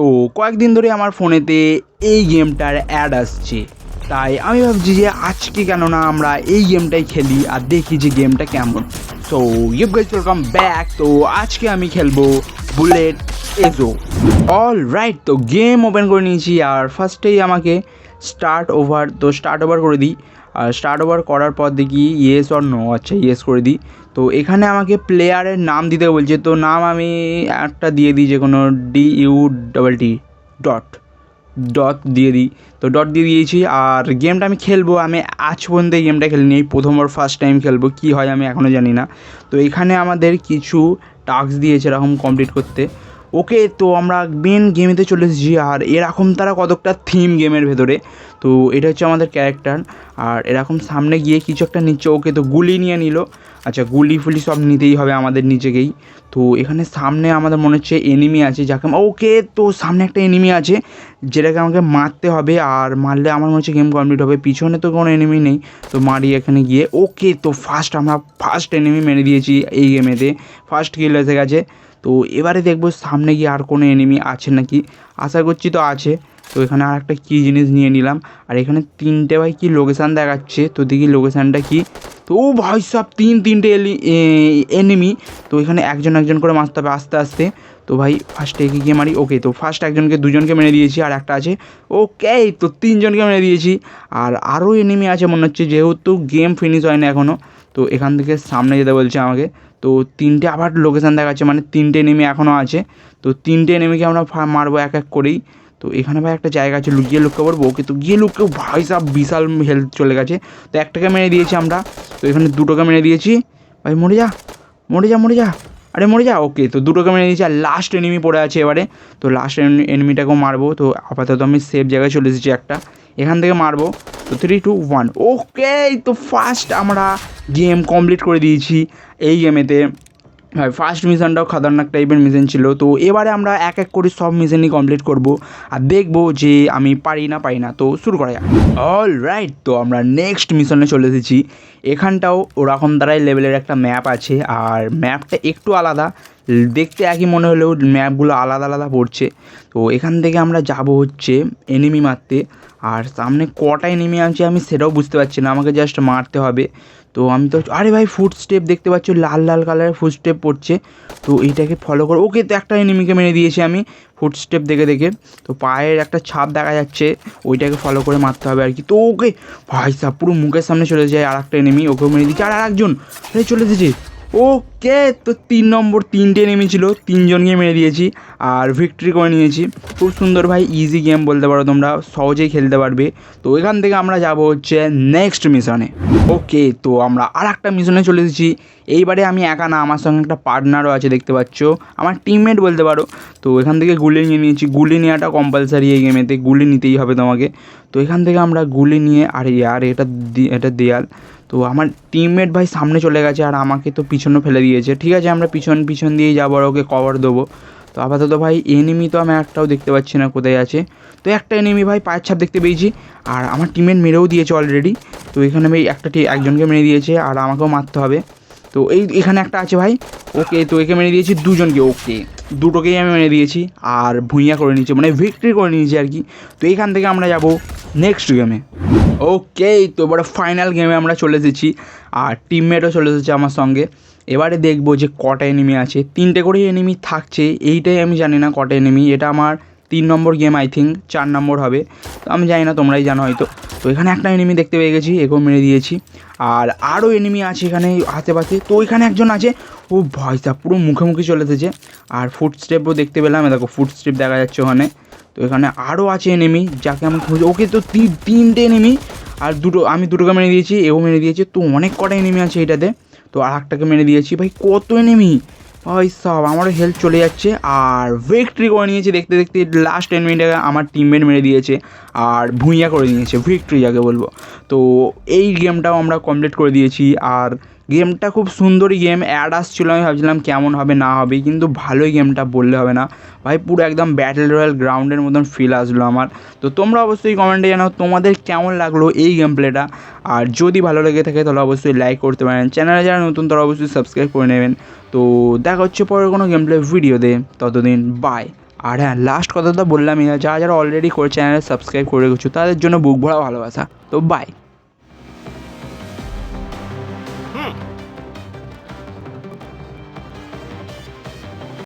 তো কয়েকদিন ধরে আমার ফোনেতে এই গেমটার অ্যাড আসছে। তাই আমি ভাবছি যে আজকে কেন না আমরা এই গেমটাই খেলি আর দেখি যে গেমটা কেমন। So you guys welcome back তো আজকে আমি খেলব বুলেট এজো অল রাইট তো গেম ওপেন করে নিয়েছি আর ফার্স্টেই আমাকে স্টার্ট ওভার তো স্টার্ট ওভার করে দিই। আর স্টার্ট ওভার করার পর দেখি ইয়েস অর নো আচ্ছা ইয়েস করে দিই। তো এখানে আমাকে প্লেয়ারের নাম দিতে বলছে। তো নাম আমি একটা দিয়ে দিই যে কোনো D U double T dot dot দিয়ে দিই। তো ডট দিয়ে দিয়েছি। আর গেমটা আমি খেলব। আমি আজ পর্যন্ত এই গেমটা খেলিনি। প্রথমবার ফার্স্ট টাইম খেলব। কী হয় আমি এখনও জানি না। তো এখানে আমাদের কিছু টাস্ক দিয়েছে এরকম কমপ্লিট করতে। ওকে তো আমরা মেন গেমেতে চলে এসেছি, আর এরকম তারা কতকটা থিম গেমের ভেতরে। তো এটা হচ্ছে আমাদের ক্যারেক্টার আর এরকম সামনে গিয়ে কিছু একটা নিচ্ছে, ওকে তো গুলি নিয়ে নিল। আচ্ছা গুলি ফুলি সব নিতেই হবে আমাদের নিজেকেই। তো এখানে সামনে আমাদের মনে হচ্ছে এনিমি আছে, যাকে ওকে তো সামনে একটা এনিমি আছে, যেটাকে আমাকে মারতে হবে, আর মারলে আমার মনে হচ্ছে গেম কমপ্লিট হবে। পিছনে তো কোনো এনিমি নেই, তো মারি এখানে গিয়ে। ওকে তো ফার্স্ট আমরা ফার্স্ট এনিমি মেরে দিয়েছি এই গেমেতে ফার্স্ট কিল এসে গেছে। তো এবারে দেখব সামনে গিয়ে আর কোনো এনিমি আছে নাকি? আশা করছি তো আছে। তো এখানে আর একটা কী জিনিস নিয়ে নিলাম। আর এখানে তিনটে ভাই কি লোকেশান দেখাচ্ছে? তো দেখি লোকেশানটা কি? তো ও ভাই সব, তিন, তিনটে এলি এনিমি তো এখানে একজন একজন করে মারতে হবে আস্তে আস্তে। তো ভাই ফার্স্টে এগিয়ে গিয়ে মারি ওকে তো ফার্স্ট একজনকে, দুজনকে মেরে দিয়েছি, আর একটা আছে ওকে তো তিনজনকে মেরে দিয়েছি। আর আরও এনিমি আছে মনে হচ্ছে, যেহেতু গেম ফিনিশ হয় না এখনও তো এখান থেকে সামনে যেতে বলছে আমাকে। তো তিনটে আবার লোকেশান দেখাচ্ছে মানে তিনটে এনিমি এখনও আছে। তো তিনটে এনিমিকে আমরা মারবো এক এক করেই। তো এখানে ভাই একটা জায়গা আছে লুকিয়ে লুকতে পারব ওকে। তো গিয়ে লুককেও ভাই সব বিশাল হেলথ চলে গেছে। তো একটাকে মেরে দিয়েছি আমরা। তো এখানে দুটোকে মেরে দিয়েছি। ভাই মরে যা মরে যা মরে যা। আরে মরে যা, ওকে। তো দুটোকে মেরে দিয়েছি আর লাস্ট এনিমি পড়ে আছে এবারে। তো লাস্ট এনিমিটাকেও মারবো। তো আপাতত আমি সেফ জায়গায় চলে এসেছি একটা। এখান থেকে মারবো। তো থ্রি টু ওয়ান ওকে তো ফার্স্ট আমরা গেম কমপ্লিট করে দিয়েছি। এই গেমেতে ফার্স্ট মিশনটাও খতরনাক টাইপের মিশন ছিল। তো এবারে আমরা এক এক করে সব মিশনই কমপ্লিট করব আর দেখব যে আমি পারি না পারি না। তো শুরু করা যাক। অল রাইট তো আমরা নেক্সট মিশনে চলে এসেছি। এখানটাও ওরকম দ্বারাই লেভেলের একটা ম্যাপ আছে। আর ম্যাপটা একটু আলাদা। দেখতে একই মনে হলেও ম্যাপগুলো আলাদা আলাদা পড়ছে। তো এখান থেকে আমরা যাব হচ্ছে এনিমি মারতে। আর সামনে কটা এনিমি আছে আমি সেটাও বুঝতে পারছি না, আমাকে জাস্ট মারতে হবে। তো আমি তো, আরে ভাই ফুট স্টেপ দেখতে পাচ্ছ, লাল লাল কালারের ফুট স্টেপ পড়ছে। তো এইটাকে ফলো করে। ওকে তো একটা এনিমিকে মেরে দিয়েছি আমি ফুট স্টেপ দেখে দেখে। তো পায়ের একটা ছাপ দেখা যাচ্ছে, ওইটাকে ফলো করে মারতে হবে আর কি। তো ওকে, ভাই সাহ পুরো মুখের সামনে চলে যায় আর একটা এনিমি ওকেও মেরে দিচ্ছে আর একজন চলে এসেছে। ওকে তো তিন নম্বর, তিনটে নেমে ছিল তিনজনকে মেরে দিয়েছি আর ভিক্টরি করে নিয়েছি। খুব সুন্দর ভাই ইজি গেম বলতে পারো তোমরা, সহজেই খেলতে পারবে। তো এখান থেকে আমরা যাব হচ্ছে নেক্সট মিশনে ওকে তো আমরা আর একটা মিশনে চলে এসেছি। এইবারে আমি একা না, আমার সঙ্গে একটা পার্টনারও আছে, দেখতে পাচ্ছ। আমার টিমমেট বলতে পারো। তো এখান থেকে গুলি নিয়ে নিয়েছি। গুলি নেওয়াটা কম্পালসারি এই গেমেতে গুলি নিতেই হবে তোমাকে। তো এখান থেকে আমরা গুলি নিয়ে, আরে, আর, এটা এটা দেয়াল। তো আমার টিমমেট ভাই সামনে চলে গেছে আর আমাকে তো পিছনে ফেলে দিয়েছে। ঠিক আছে, আমরা পিছন পিছন দিয়েই যাব আর ওকে কভার দেবো। তো আপাতত ভাই এনিমি তো আমি একটাও দেখতে পাচ্ছি না কোথায় আছে। তো একটা এনিমি ভাই পায়ের ছাপ দেখতে পেয়েছি আর আমার টিমমেট মেরেও দিয়েছে অলরেডি তো এখানে ভাই একটা টি- একজনকে মেরে দিয়েছে আর আমাকেও মারতে হবে। তো এই এখানে একটা আছে ভাই, ওকে, তো একে মেরে দিয়েছি দুজনকে, ওকে। দুটোকেই আমি মেরে দিয়েছি আর ভুঁইয়া করে নিয়েছি মানে ভিক্টরি করে নিয়েছি আর কি। তো এইখান থেকে আমরা যাব নেক্সট গেমে ওকে তো এবারে ফাইনাল গেমে আমরা চলে এসেছি। আর টিমমেটও চলে এসেছে আমার সঙ্গে। এবারে দেখব যে কটা এনিমি আছে। তিনটে করেই এনিমি থাকছে। এইটাই আমি জানি না কটা এনিমি এটা আমার তিন নম্বর গেম আই থিঙ্ক চার নম্বর হবে। তো আমি জানি না, তোমরাই জানো হয়তো। তো এখানে একটা এনিমি দেখতে পেয়ে গেছি, একেও মেরে দিয়েছি। আর আরও এনিমি আছে এখানে হাতে পাতে। তো এখানে একজন আছে, ও ভয় সাহ পুরো মুখে মুখে চলে এসেছে। আর ফুট স্টেপও দেখতে পেলাম দেখো ফুট স্টেপ দেখা যাচ্ছে ওখানে। তো এখানে আরও আছে এনিমি যাকে আমি খুঁজে ওকে তো তিন তিনটে এনিমি আর দুটো আমি দুটোকে মেরে দিয়েছি, এও মেরে দিয়েছে। তো অনেক কটা এনিমি আছে এটাতে। তো আর একটাকে মেরে দিয়েছি। ভাই, কত এনিমি ভাই সব, আমারও হেলথ চলে যাচ্ছে। আর ভিক্টরি করে নিয়েছে দেখতে দেখতে লাস্ট টেন মিনিটে আমার টিমমেট মেরে দিয়েছে। আর ভুঁইয়া করে নিয়েছে ভিক্টরি যাকে বলব। তো এই গেমটাও আমরা কমপ্লিট করে দিয়েছি। আর গেমটা খুব সুন্দরই গেম অ্যাড আসছিল, আমি ভাবছিলাম কেমন হবে, না হবে, কিন্তু ভালোই গেমটা বললে হবে না। ভাই, পুরো একদম ব্যাটেল রয়্যাল গ্রাউন্ডের মতন ফিল আসলো আমার। তো তোমরা অবশ্যই কমেন্টে জানাও, তোমাদের কেমন লাগল এই গেম প্লেটা আর যদি ভালো লেগে থাকে, তাহলে অবশ্যই লাইক করতে পারেন। চ্যানেলে যারা নতুন, তারা অবশ্যই সাবস্ক্রাইব করে নেবেন। তো দেখা হচ্ছে পরের কোনো গেম প্লে ভিডিওতে ততদিন বাই আর হ্যাঁ লাস্ট কথা তো বললামই না, যারা যারা অলরেডি করে চ্যানেলে সাবস্ক্রাইব করে রেখেছো, তাদের জন্য বুক ভরা ভালোবাসা। তো বাই